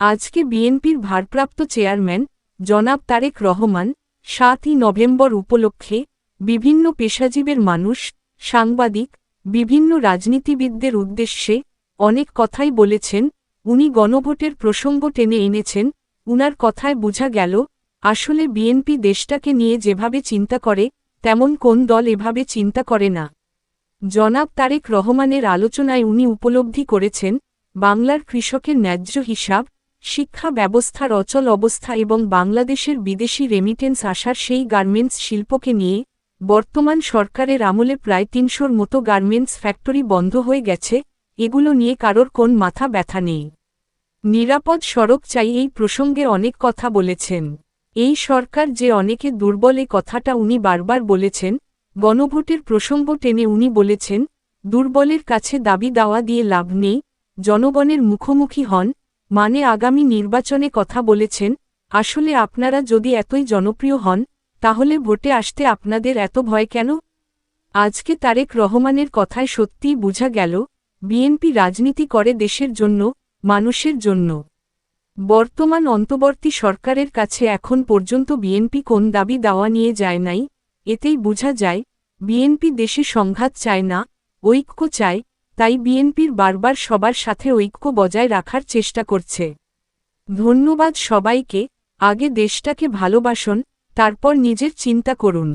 আজকে বিএনপির ভারপ্রাপ্ত চেয়ারম্যান জনাব তারেক রহমান সাতই নভেম্বর উপলক্ষে বিভিন্ন পেশাজীবের মানুষ, সাংবাদিক, বিভিন্ন রাজনীতিবিদদের উদ্দেশ্যে অনেক কথাই বলেছেন, উনি গণভোটের প্রসঙ্গ টেনে এনেছেন, উনার কথায় বোঝা গেল, আসলে বিএনপি দেশটাকে নিয়ে যেভাবে চিন্তা করে, তেমন কোন দল এভাবে চিন্তা করে না। জনাব তারেক রহমানের আলোচনায় উনি উপলব্ধি করেছেন, বাংলার কৃষকের ন্যায্য হিসাব শিক্ষা ব্যবস্থার অচল অবস্থা এবং বাংলাদেশের বিদেশি রেমিটেন্স আসার সেই গার্মেন্টস শিল্পকে নিয়ে, বর্তমান সরকারের আমলে প্রায় তিনশোর মতো গার্মেন্টস ফ্যাক্টরি বন্ধ হয়ে গেছে, এগুলো নিয়ে কারোর কোন মাথা ব্যথা নেই। নিরাপদ সড়ক চাই এই প্রসঙ্গে অনেক কথা বলেছেন। এই সরকার যে অনেকে দুর্বল এ কথাটা উনি বারবার বলেছেন, গণভোটের প্রসঙ্গ টেনে উনি বলেছেন, দুর্বলের কাছে দাবি দাওয়া দিয়ে লাভ নেই, জনগণের মুখোমুখি হন মানে আগামী নির্বাচনে কথা বলেছেন, আসলে আপনারা যদি এতই জনপ্রিয় হন, তাহলে ভোটে আসতে আপনাদের এত ভয় কেন? আজকে তারেক রহমানের কথায় সত্যিই বোঝা গেল, বিএনপি রাজনীতি করে দেশের জন্য, মানুষের জন্য। বর্তমান অন্তবর্তী সরকারের কাছে এখন পর্যন্ত বিএনপি কোন দাবি দাওয়া নিয়ে যায় নাই, এতেই বোঝা যায়, বিএনপি দেশে সংঘাত চায় না, ঐক্য চায় তাই বিএনপির বারবার সবার সাথে ঐক্য বজায় রাখার চেষ্টা করছে। ধন্যবাদ সবাইকে, আগে দেশটাকে ভালোবাসুন, তারপর নিজের চিন্তা করুন।